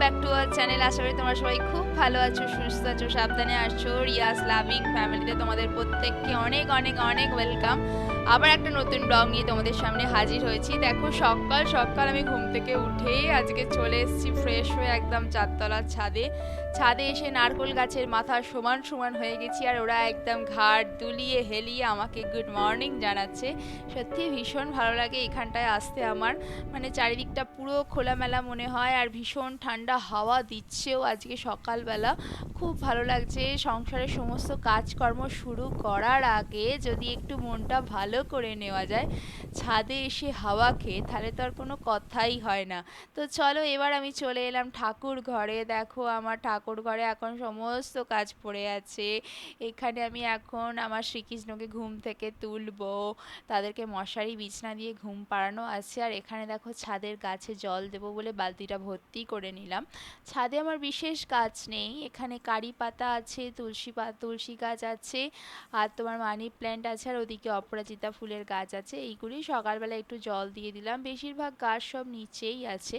Back to our channel আশা করি তোমরা সবাই খুব ভালো আছো, সুস্থ আছো, সাবধানে আসছো রিয়াস লাভিং ফ্যামিলিতে তোমাদের প্রত্যেককে অনেক অনেক অনেক ওয়েলকাম আবার একটা নতুন ব্লগ নিয়ে তোমাদের সামনে হাজির হয়েছি। দেখো, সকাল সকাল আমি ঘুম থেকে উঠেই আজকে চলে এসেছি ফ্রেশ হয়ে একদম চারতলার ছাদে। ছাদে এসে নারকোল গাছের মাথা সমান সমান হয়ে গেছি আর ওরা একদম ঘাট দুলিয়ে হেলিয়ে আমাকে গুড মর্নিং জানাচ্ছে। সত্যি ভীষণ ভালো লাগে এখানটায় আসতে আমার। মানে চারিদিকটা পুরো খোলামেলা মনে হয় আর ভীষণ ঠান্ডা হাওয়া দিচ্ছেও আজকে সকালবেলা। খুব ভালো লাগছে সংসারের সমস্ত কাজকর্ম শুরু করার আগে যদি একটু মনটা ভালো করে নেওয়া যায়, ছাদে এসে হাওয়া খেয়ে তাহলে তো আর কোনো কথাই হয় না। তো চলো এবার আমি চলে এলাম ঠাকুর ঘরে। দেখো আমার ঠাকুর ঘরে এখন সমস্ত কাজ পড়ে আছে। এখানে আমি এখন আমার শ্রীকৃষ্ণকে ঘুম থেকে তুলবো, তাদেরকে মশারি, বিছনা দিয়ে ঘুম পাড়ানো আছে। আর এখানে দেখো ছাদের গাছে জল দেবো বলে বালতিটা ভর্তি করে নিলাম। ছাদে আমার বিশেষ গাছ নেই, এখানে কারি পাতা আছে, তুলসী পা, তুলসী গাছ আছে, আর তোমার মানি প্ল্যান্ট আছে, আর ওদিকে অপরাজিতা ফুলের গাছ আছে। এইগুলি সকালবেলা একটু জল দিয়ে দিলাম। বেশিরভাগ গাছ সব নিচেই আছে।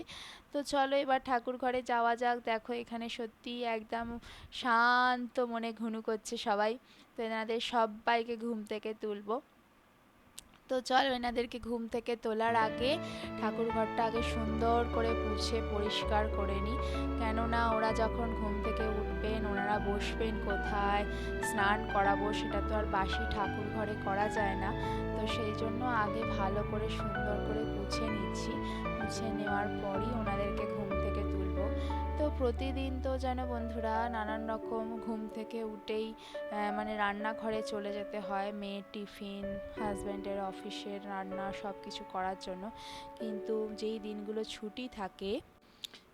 তো চলো এবার ঠাকুর ঘরে যাওয়া যাক। দেখো এখানে সত্যি একদম শান্ত মনে ঘুনু করছে সবাই। তো এনাদের সবাইকে ঘুম থেকে তুলবো। তো চল এনাদেরকে ঘুম থেকে তোলার আগে ঠাকুর ঘরটা আগে সুন্দর করে পুছে পরিষ্কার করে নিই কেননা ওরা যখন ঘুম থেকে উঠবেন, ওনারা বসবেন কোথায়? স্নান করাবো সেটা তো আর বাসি ঠাকুর ঘরে করা যায় না। তো সেই জন্য আগে ভালো করে সুন্দর করে পুছে নিচ্ছি। মুছে নেওয়ার পরই ওনাদেরকে ঘুম থেকে তুলবো। তো প্রতিদিন তো যেন বন্ধুরা নানান রকম ঘুম থেকে উঠেই মানে রান্নাঘরে চলে যেতে হয়, মেয়ের টিফিন, হাজব্যান্ডের অফিসের রান্না সব কিছু করার জন্য। কিন্তু যেই দিনগুলো ছুটি থাকে,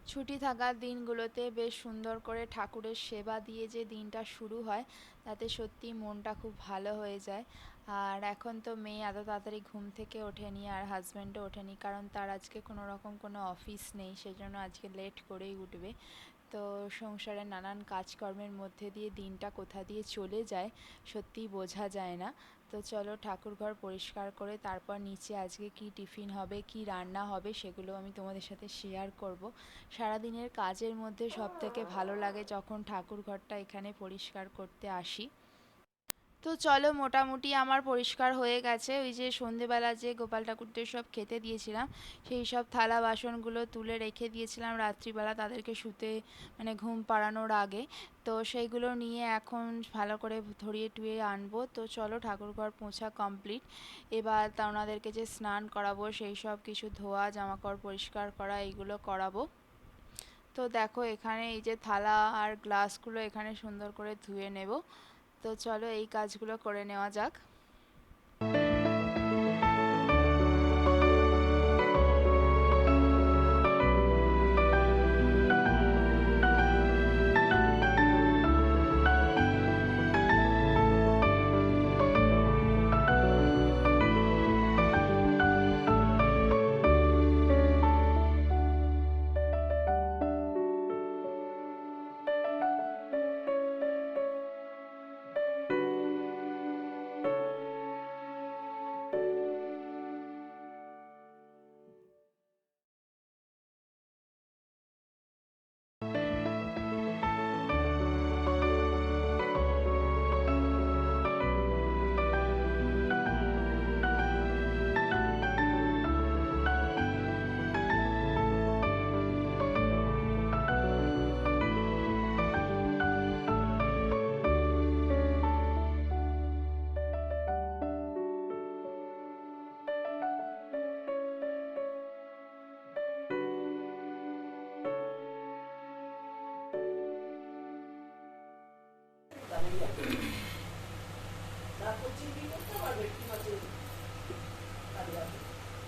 ছুটি থাকার দিনগুলোতে বেশ সুন্দর করে ঠাকুরের সেবা দিয়ে যে দিনটা শুরু হয়, তাতে সত্যি মনটা খুব ভালো হয়ে যায়। আর এখন তো মেয়ে এত তাড়াতাড়ি ঘুম থেকে ওঠেনি আর হাজব্যান্ডও ওঠেনি, কারণ তার আজকে কোনো রকম কোনো অফিস নেই, সেজন্য আজকে লেট করেই উঠবে। তো সংসারের নানান কাজকর্মের মধ্যে দিয়ে দিনটা কোথা দিয়ে চলে যায় সত্যিই বোঝা যায় না। তো চলো ঠাকুরঘর পরিষ্কার করে তারপর নিচে আজকে কি টিফিন হবে, কি রান্না হবে সেগুলো আমি তোমাদের সাথে শেয়ার করব। সারাদিনের কাজের মধ্যে সব থেকে ভালো লাগে যখন ঠাকুর ঘরটা এখানে পরিষ্কার করতে আসি। তো চলো মোটামুটি আমার পরিষ্কার হয়ে গেছে। ওই যে সন্ধেবেলা যে গোপাল ঠাকুরদের সব খেতে দিয়েছিলাম, সেই সব থালা বাসনগুলো তুলে রেখে দিয়েছিলাম রাত্রিবেলা তাদেরকে শুতে মানে ঘুম পাড়ানোর আগে। তো সেইগুলো নিয়ে এখন ভালো করে ধরিয়ে টুয়ে আনব। তো চলো ঠাকুরঘর পোছা কমপ্লিট। এবার তা ওনাদেরকে যে স্নান করাবো, সেই সব কিছু ধোয়া, জামাকাপড় পরিষ্কার করা, এইগুলো করাবো। তো দেখো এখানে এই যে থালা আর গ্লাসগুলো এখানে সুন্দর করে ধুয়ে নেব। তো চলো এই কাজগুলো করে নেওয়া যাক।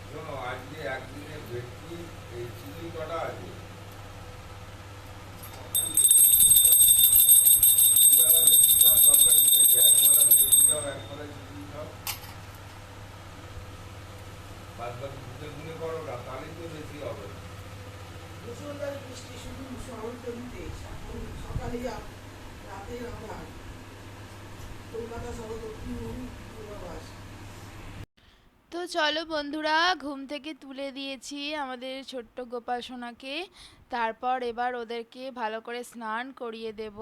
শোনো আজকে একদিনে ভেটকি এই চিলি কটা আছে দুবেলা ভেটকি খাওয়ার দরকার কি আছে? একবেলা ভেটকি খাও, একবেলা চিলি খাও। বাদ বাকি দুটো গুণে করো না, তাহলেই তো বেশি হবে। মুসলধারে বৃষ্টি শুধু শহরত দিতে এখন সকালে যা রাতে আবার কলকাতা সহ দক্ষিণ পূর্বাভাস তো চলো বন্ধুরা, ঘুম থেকে তুলে দিয়েছি আমাদের ছোট্ট গোপাল সোনাকে। তারপর এবার ওদেরকে ভালো করে স্নান করিয়ে দেব।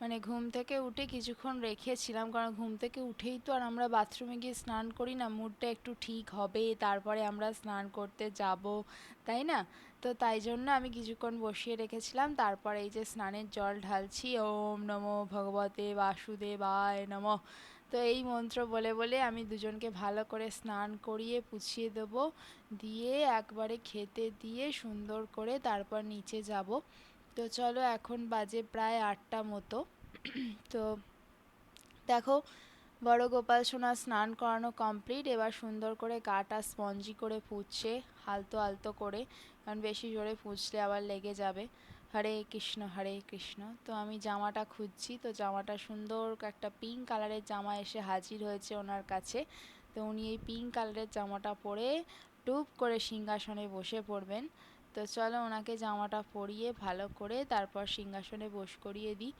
মানে ঘুম থেকে উঠে কিছুক্ষণ রেখেছিলাম, কারণ ঘুম থেকে উঠেই তো আর আমরা বাথরুমে গিয়ে স্নান করি না, মুডটা একটু ঠিক হবে, তারপরে আমরা স্নান করতে যাব, তাই না? তো তাই জন্য আমি কিছুক্ষণ বসিয়ে রেখেছিলাম। তারপর এই যে স্নানের জল ঢালছি, ওম নমো ভগবতে বাসুদেবায় নমঃ। তো এই মন্ত্র বলে বলে আমি দুজনকে ভালো করে স্নান করিয়ে পুছিয়ে দেবো। দিয়ে একবারে খেতে দিয়ে সুন্দর করে তারপর নিচে যাব। তো চলো এখন বাজে প্রায় আটটা মতো। তো দেখো, বড় গোপাল সোনা স্নান করানো কমপ্লিট। এবার সুন্দর করে গাটা স্পঞ্জি করে পুছছে আলতো আলতো করে। কারণ বেশি জোরে পুছলে আবার লেগে যাবে। হরে কৃষ্ণ হরে কৃষ্ণ। তো আমি জামাটা খুঁজছি, তো জামাটা সুন্দর একটা পিঙ্ক কালারের জামা এসে হাজির হয়েছে ওনার কাছে। তো উনি এই পিঙ্ক কালারের জামাটা পরে টুপ করে সিংহাসনে বসে পড়বেন। তো চলো ওনাকে জামাটা পরিয়ে ভালো করে তারপর সিংহাসনে বস করিয়ে দিই।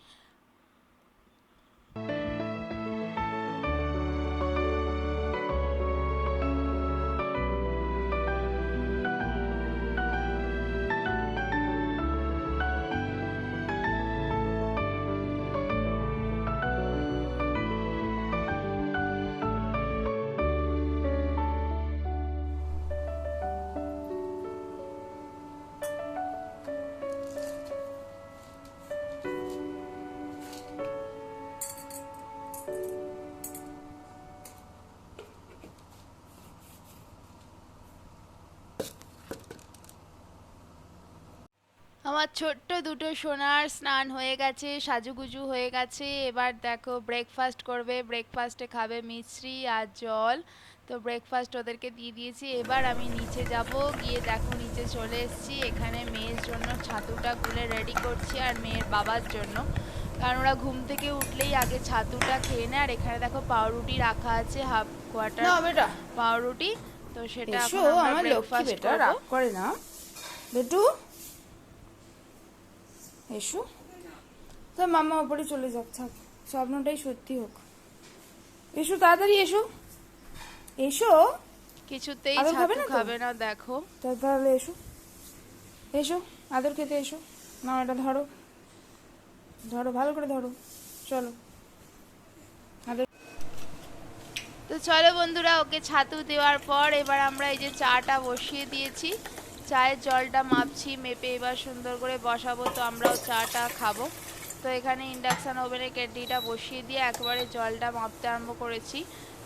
আমার ছোট্ট দুটো সোনার স্নান হয়ে গেছে সাজুগুজু হয়ে গেছে। এবার দেখো ব্রেকফাস্ট করবে ব্রেকফাস্টে খাবে মিশ্রি আর জল। তো ব্রেকফাস্ট ওদেরকে দিয়ে দিয়েছি। এবার আমি নিচে যাব গিয়ে দেখো নিচে চলে এসেছি। এখানে মেয়ের জন্য ছাতুটা গুলে রেডি করছি আর মেয়ের বাবার জন্য। কারণ ওরা ঘুম থেকে উঠলেই আগে ছাতুটা খেয়ে নেয়। আর এখানে দেখো পাউরুটি রাখা আছে হাফ কোয়ার্টার পাউরুটি। তো সেটা আমরা ব্রেকফাস্ট করে না। বেটু এসো। তো মামা ওপরে চলে যাক থাক স্বপ্নটাই সত্যি হোক। এসো তাড়াতাড়ি এসো। এসো? কিছুতেই খাবে না খাবে না দেখো। তাহলে এসো। এসো আদর খেতে এসো। না এটা ধরো। ধরো ভালো করে ধরো। চলো। আদর তো চলো বন্ধুরা ওকে ছাতু দেওয়ার পর এবার আমরা এই যে চাটা বসিয়ে দিয়েছি। চায়ের জলটা মাপছি মেপে এবার সুন্দর করে বসাবো তো আমরাও চাটা খাব। তো এখানে ইন্ডাকশান ওভেনে কেটলিটা বসিয়ে দিয়ে একবারে জলটা মাপতে আরম্ভ করেছি।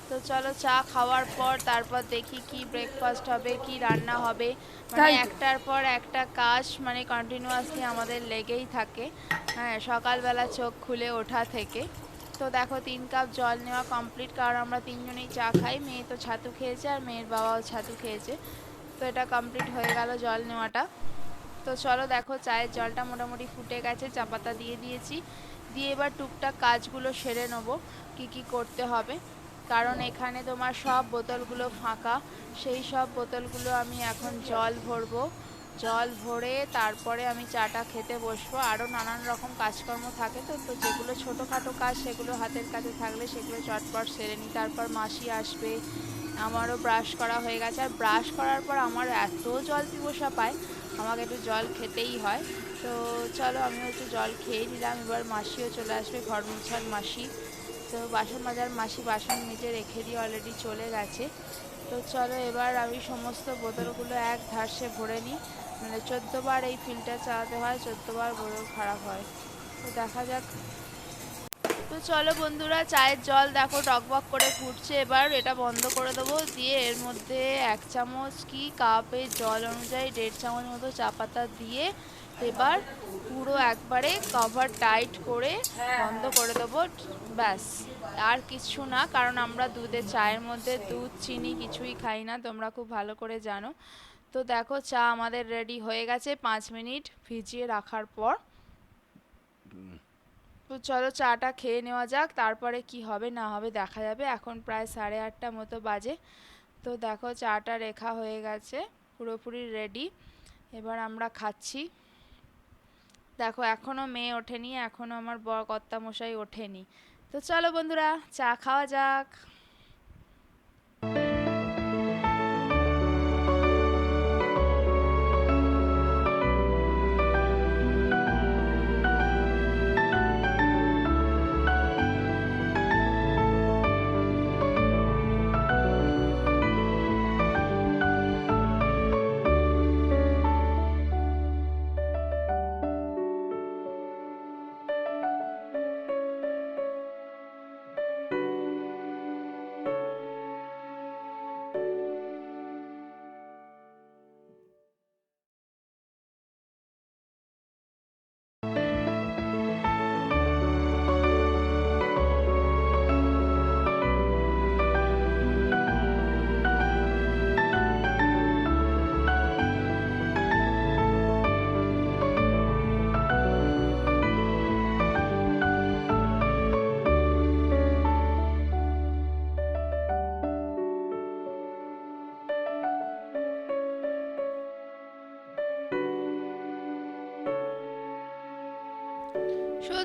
তো চলো চা খাওয়ার পর তারপর দেখি কি ব্রেকফাস্ট হবে কি রান্না হবে। মানে একটার পর একটা কাজ মানে কন্টিনিউয়াসলি আমাদের লেগেই থাকে। হ্যাঁ সকালবেলা চোখ খুলে ওঠা থেকে। তো দেখো তিন কাপ জল নেওয়া কমপ্লিট কারণ আমরা তিনজনেই চা খাই মেয়ে তো ছাতু খেয়েছে আর মেয়ের বাবাও ছাতু খেয়েছে। তো এটা কমপ্লিট হয়ে গেল জল নেওয়াটা। তো চলো দেখো, চায়ের জলটা মোটামুটি ফুটে গেছে, চা পাতা দিয়ে দিয়েছি। দিয়ে এবার টুকটাক কাজগুলো সেরে নেব, কি কি করতে হবে। কারণ এখানে তোমার সব বোতলগুলো ফাঁকা, সেই সব বোতলগুলো আমি এখন জল ভরবো। জল ভরে তারপরে আমি চাটা খেতে বসবো। আরও নানান রকম কাজকর্ম থাকে তো তো যেগুলো ছোটোখাটো কাজ, সেগুলো হাতের কাছে থাকলে সেগুলো চটপট সেরে নিই। তারপর মাসি আসবে আমারও ব্রাশ করা হয়ে গেছে। আর ব্রাশ করার পর আমার এত জল পিপাসা পায়, আমাকে একটু জল খেতেই হয়। তো চলো আমি একটু জল খেয়ে নিলাম, এবার মাসিও চলে আসবে, ঘর মোছার মাসি। তো বাসন মাজার মাসি বাসন মেজে রেখে দিয়ে অলরেডি চলে গেছে। তো চলো এবার আমি সমস্ত বোতলগুলো এক ধারসে ভরে নিই। মানে চোদ্দোবার এই ফিল্টার চালাতে হয়, চোদ্দোবার বোতল খারাপ হয়। তো দেখা যাক তো চলো বন্ধুরা, চায়ের জল দেখো, টকবক করে ফুটছে এবার। এটা বন্ধ করে দেবো। দিয়ে এর মধ্যে এক চামচ কি কাপের জল অনুযায়ী দেড় চামচ মতো চা পাতা দিয়ে এবার পুরো একবারে কভার টাইট করে বন্ধ করে দেবো। ব্যাস, আর কিছু না, কারণ আমরা দুধের চায়ের মধ্যে দুধ, চিনি কিছুই খাই না, তোমরা খুব ভালো করে জানো। তো দেখো, চা আমাদের রেডি হয়ে গেছে। পাঁচ মিনিট ভিজিয়ে রাখার পর। তো চলো চাটা খেয়ে নেওয়া যাক, তারপরে কি হবে না হবে দেখা যাবে। এখন প্রায় সাড়ে আটটা মতো বাজে। তো দেখো চাটা রেখা হয়ে গেছে, পুরোপুরি রেডি এবার আমরা খাচ্ছি। দেখো এখনও মেয়ে ওঠেনি এখনও আমার বর কর্তামশাই ওঠেনি। তো চলো বন্ধুরা, চা খাওয়া যাক।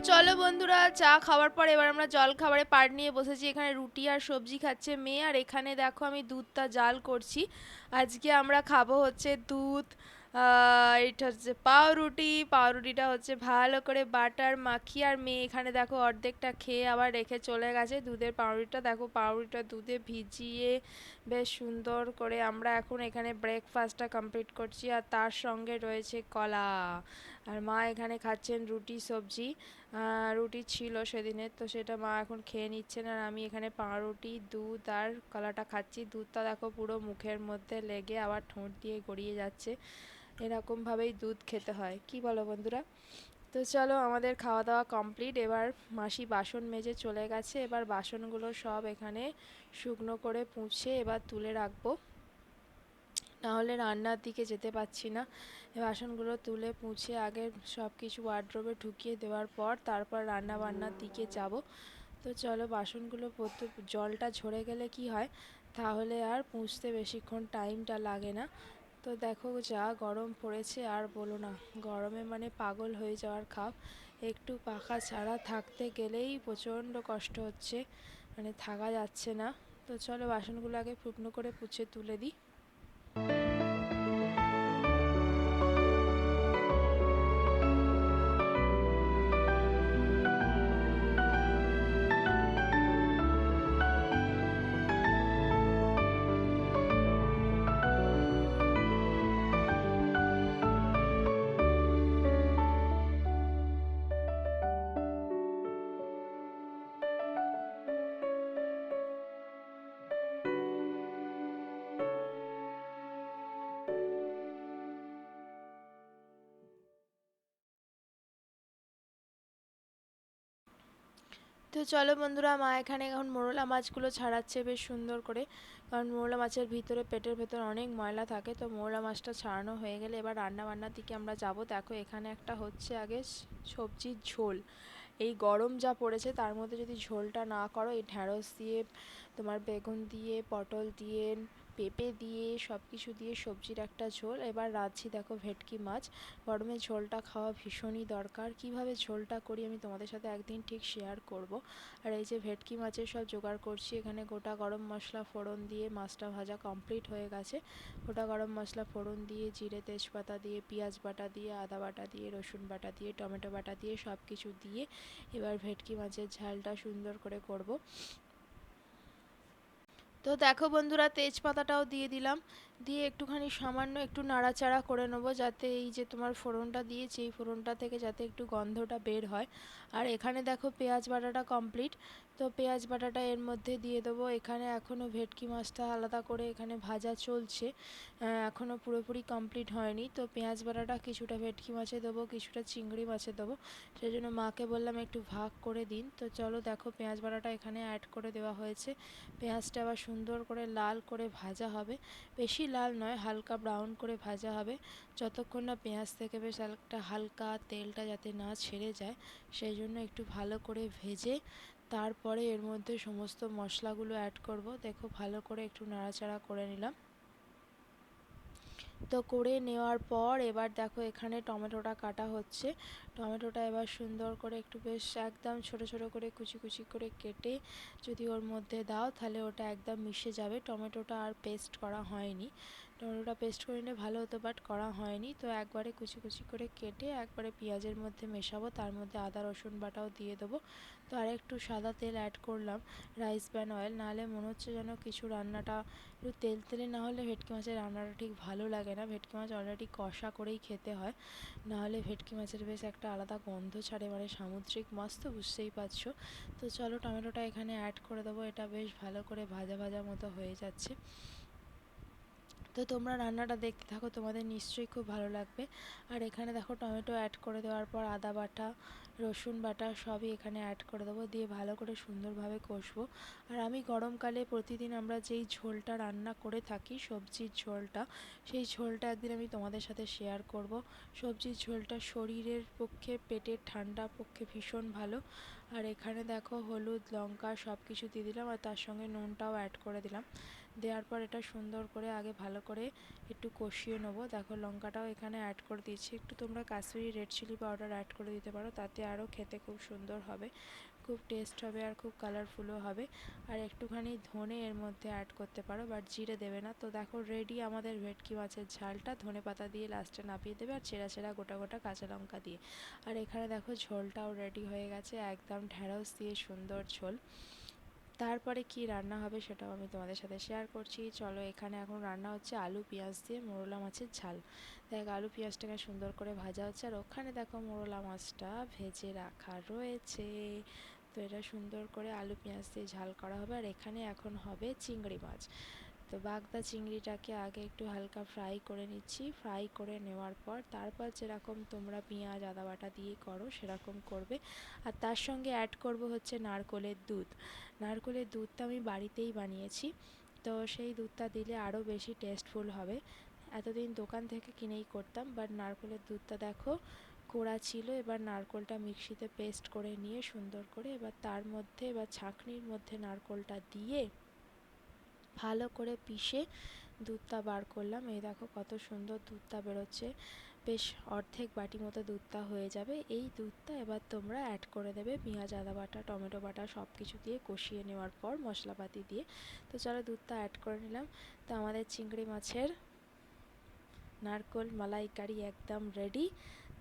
চলো বন্ধুরা, চা খাওয়ার পর এবার আমরা জল খাবারে পাট নিয়ে বসেছি। এখানে রুটি আর সবজি খাচ্ছে মেয়ে, আর এখানে দেখো আমি দুধটা জাল করছি। আজকে আমরা খাব হচ্ছে দুধ এটা হচ্ছে পাউরুটি। পাউরুটিটা হচ্ছে ভালো করে বাটার মাখিয়ে, আর মেয়ে এখানে দেখো অর্ধেকটা খেয়ে আবার রেখে চলে গেছে। দুধের পাউরুটিটা দেখো, পাউরুটিটা দুধে ভিজিয়ে বেশ সুন্দর করে আমরা এখন এখানে ব্রেকফাস্টটা কমপ্লিট করছি, আর তার সঙ্গে রয়েছে কলা। আর মা এখানে খাচ্ছেন রুটি, সবজি। রুটি ছিল সেদিনের তো সেটা মা এখন খেয়ে নিচ্ছেন। আর আমি এখানে পাউরুটি, দুধ আর কলাটা খাচ্ছি। দুধটা দেখো পুরো মুখের মধ্যে লেগে আবার ঠোঁট দিয়ে গড়িয়ে যাচ্ছে। এরকমভাবেই দুধ খেতে হয়। কি বলো বন্ধুরা? তো চলো আমাদের খাওয়া দাওয়া কমপ্লিট। এবার মাসি বাসন মেজে চলে গেছে। এবার বাসনগুলো সব এখানে শুকনো করে পুঁছে এবার তুলে রাখব। নাহলে রান্নার দিকে যেতে পারছি না। বাসনগুলো তুলে পুঁছে আগে সব কিছু ওয়ার্ড্রোবে ঢুকিয়ে দেওয়ার পর তারপর রান্না বান্নার দিকে যাব। তো চলো বাসনগুলো পড়তে জলটা ঝরে গেলে কি হয়? তাহলে আর পুঁছতে বেশিক্ষণ টাইমটা লাগে না। তো দেখো যা গরম পড়েছে আর বলো না, গরমে মানে পাগল হয়ে যাওয়ার খাপ। একটু পাখা ছাড়া থাকতে গেলেই প্রচণ্ড কষ্ট হচ্ছে মানে থাকা যাচ্ছে না। তো চলো বাসনগুলো আগে শুকনো করে পুছে তুলে দিই। তো চলো বন্ধুরা, মা এখানে এখন মোরলা মাছগুলো ছাড়াচ্ছে বেশ সুন্দর করে। কারণ মোরলা মাছের ভিতরে, পেটের ভেতর অনেক ময়লা থাকে, তো মোরলা মাছটা ছাড়ানো হয়ে গেলে এবার রান্না বান্নার দিকে আমরা যাব। দেখো এখানে একটা হচ্ছে আগে সবজির ঝোল। এই গরম যা পড়েছে, তার মধ্যে যদি ঝোলটা না করো, এই ঢ্যাঁড়স দিয়ে, তোমার বেগুন দিয়ে, পটল দিয়ে পেঁপে দিয়ে সব কিছু দিয়ে সবজির একটা ঝোল। এবার রাঁধছি দেখো ভেটকি মাছ। গরমে ঝোলটা খাওয়া ভীষণই দরকার। কীভাবে ঝোলটা করি আমি তোমাদের সাথে একদিন ঠিক শেয়ার করব। আর এই যে ভেটকি মাছের সব জোগাড় করছি, এখানে গোটা গরম মশলা, ফোড়ন দিয়ে মাছটা ভাজা কমপ্লিট হয়ে গেছে। গোটা গরম মশলা, ফোড়ন দিয়ে, জিরে, তেজপাতা দিয়ে, পেঁয়াজ বাটা দিয়ে, আদা বাটা দিয়ে, রসুন বাটা দিয়ে, টমেটো বাটা দিয়ে সব কিছু দিয়ে এবার ভেটকি মাছের ঝালটা সুন্দর করে করব। তো দেখো বন্ধুরা, তেজপাতাটাও দিয়ে দিলাম। দিয়ে একটুখানি সামান্য একটু নাড়াচাড়া করে নেব যাতে এই যে তোমার ফোড়নটা দিয়েছি, এই ফোড়নটা থেকে যাতে একটু গন্ধটা বের হয়। আর এখানে দেখো পেঁয়াজ বাটাটা কমপ্লিট। তো পেঁয়াজ বাটাটা এর মধ্যে দিয়ে দেবো। এখানে এখনও ভেটকি মাছটা আলাদা করে এখানে ভাজা চলছে। এখনও পুরোপুরি কমপ্লিট হয়নি। তো পেঁয়াজ বাটাটা কিছুটা ভেটকি মাছে দেবো, কিছুটা চিংড়ি মাছে দেবো। সেই জন্য মাকে বললাম একটু ভাগ করে দিন। তো চলো দেখো পেঁয়াজ বাটাটা এখানে অ্যাড করে দেওয়া হয়েছে। পেঁয়াজটা আবার সুন্দর করে লাল করে ভাজা হবে। বেশি লাল নয়, হালকা ব্রাউন করে ভাজা হবে। যতক্ষণ না পেঁয়াজ থেকে বেশ একটা হালকা তেলটা যাতে না ছেড়ে যায়, সেই জন্য একটু ভালো করে ভেজে তারপরে এর মধ্যে সমস্ত মশলাগুলো অ্যাড করব। দেখো ভালো করে একটু নাড়াচাড়া করে নিলাম। তো করে নেওয়ার পর এবার দেখো এখানে টমেটোটা কাটা হচ্ছে। টমেটোটা এবার সুন্দর করে একটু বেশ একদম ছোট ছোট করে কুচি কুচি করে কেটে যদি ওর মধ্যে দাও, তাহলে ওটা একদম মিশে যাবে। টমেটোটা আর পেস্ট করা হয়নি। টমেটোটা পেস্ট করে নিলে ভালো হতো বাট করা হয়নি। তো একবারে কুচি কুচি করে কেটে একবারে পেঁয়াজের মধ্যে মেশাবো, তার মধ্যে আদা, রসুন বাটাও দিয়ে দেবো। তো আর একটু সাদা তেল অ্যাড করলাম রাইস ব্যান অয়েল নাহলে মনে হচ্ছে যেন কিছু রান্নাটা একটু তেল তেলে না হলে ভেটকি মাছের রান্নাটা ঠিক ভালো লাগে না। ভেটকি মাছ অলরেডি কষা করেই খেতে হয়। নাহলে ভেটকি মাছের বেশ একটা আলাদা গন্ধ ছাড়ে মানে সামুদ্রিক মাছ তো বুঝতেই পারছ। তো চলো টমেটোটা এখানে অ্যাড করে দেবো, এটা বেশ ভালো করে ভাজা ভাজা মতো হয়ে যাচ্ছে। তো তোমরা রান্নাটা দেখতে থাকো, তোমাদের নিশ্চয়ই খুব ভালো লাগবে। আর এখানে দেখো টমেটো অ্যাড করে দেওয়ার পর আদা বাটা, রসুন বাটা সবই এখানে অ্যাড করে দেবো, দিয়ে ভালো করে সুন্দরভাবে কষবো। আর আমি গরমকালে প্রতিদিন আমরা যেই ঝোলটা রান্না করে থাকি, সবজির ঝোলটা, সেই ঝোলটা একদিন আমি তোমাদের সাথে শেয়ার করব। সবজির ঝোলটা শরীরের পক্ষে, পেটের ঠান্ডা পক্ষে ভীষণ ভালো। আর এখানে দেখো হলুদ, লঙ্কা সব কিছু দিয়ে দিলাম, আর তার সঙ্গে নুনটাও অ্যাড করে দিলাম। দেওয়ার পর এটা সুন্দর করে আগে ভালো করে একটু কষিয়ে নেব। দেখো লঙ্কাটাও এখানে অ্যাড করে দিচ্ছি একটু তোমরা Kashmiri red chilli powder add করে দিতে পারো, তাতে আরও খেতে খুব সুন্দর হবে, খুব টেস্ট হবে আর খুব কালারফুলও হবে। আর একটুখানি ধনে এর মধ্যে অ্যাড করতে পারো বাট জিরে দেবে না। তো দেখো রেডি আমাদের ভেটকি মাছের ঝালটা, ধনে পাতা দিয়ে লাস্টে নাপিয়ে দেবে আর চেরা চেরা গোটা গোটা কাঁচা লঙ্কা দিয়ে। আর এখানে দেখো ঝোলটাও রেডি হয়ে গেছে, একদম ঢ্যাঁড়স দিয়ে সুন্দর ঝোল। তারপরে কি রান্না হবে সেটাও আমি তোমাদের সাথে শেয়ার করছি। চলো এখানে এখন রান্না হচ্ছে আলু, পেঁয়াজ দিয়ে মোরলা মাছের ঝাল। দেখ, আলু, পেঁয়াজটাকে সুন্দর করে ভাজা হচ্ছে আর ওখানে দেখো মোরলা মাছটা ভেজে রাখা রয়েছে। তো এটা সুন্দর করে আলু, পেঁয়াজ দিয়ে ঝাল করা হবে আর এখানে এখন হবে চিংড়ি মাছ। তো বাগদা চিংড়িটাকে আগে একটু হালকা ফ্রাই করে নিচ্ছি। ফ্রাই করে নেওয়ার পর তারপর যেরকম তোমরা পেঁয়াজ, আদা বাটা দিয়ে করো সেরকম করবে। আর তার সঙ্গে অ্যাড করব হচ্ছে নারকোলের দুধ। নারকোলের দুধটা আমি বাড়িতেই বানিয়েছি। তো সেই দুধটা দিলে আরও বেশি টেস্টফুল হবে। এতদিন দোকান থেকে কিনেই করতাম বাট নারকোলের দুধটা দেখো কোড়া ছিল। এবার নারকোলটা মিক্সিতে পেস্ট করে নিয়ে সুন্দর করে এবার তার মধ্যে এবার ছাঁকনির মধ্যে নারকোলটা দিয়ে ভালো করে পিষে দুধটা বার করলাম। এই দেখো কত সুন্দর দুধটা বেরোচ্ছে। বেশ অর্ধেক বাটি মতো দুধটা হয়ে যাবে। এই দুধটা এবার তোমরা অ্যাড করে দেবে পেঁয়াজ, আদা বাটা, টমেটো বাটা সব কিছু দিয়ে কষিয়ে নেওয়ার পর মশলাপাতি দিয়ে। তো চলো দুধটা অ্যাড করে নিলাম। তো আমাদের চিংড়ি মাছের নারকোল মালাইকারি একদম রেডি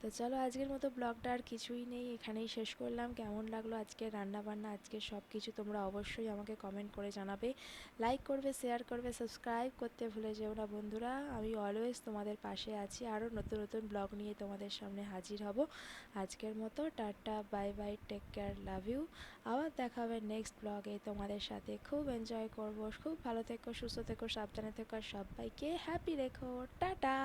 তো চলো আজকের মতো ব্লগটা আর কিছুই নেই, এখানেই শেষ করলাম। কেমন লাগল আজকে রান্না বান্না আজকে সব কিছু তোমরা অবশ্যই আমাকে কমেন্ট করে জানাবে। লাইক করবে শেয়ার করবে সাবস্ক্রাইব করতে ভুলে যেও না বন্ধুরা। আমি অলওয়েজ তোমাদের পাশে আছি, আরও নতুন নতুন ব্লগ নিয়ে তোমাদের সামনে হাজির হব। আজকের মতো tata bye bye take care love you আবার দেখা হবে নেক্সট ব্লগে তোমাদের সাথে। খুব এনজয় করব। খুব ভালো থেকো, সুস্থ থেকো, সাবধানে থেকো সবাইকে হ্যাপি রেখো। টাটা!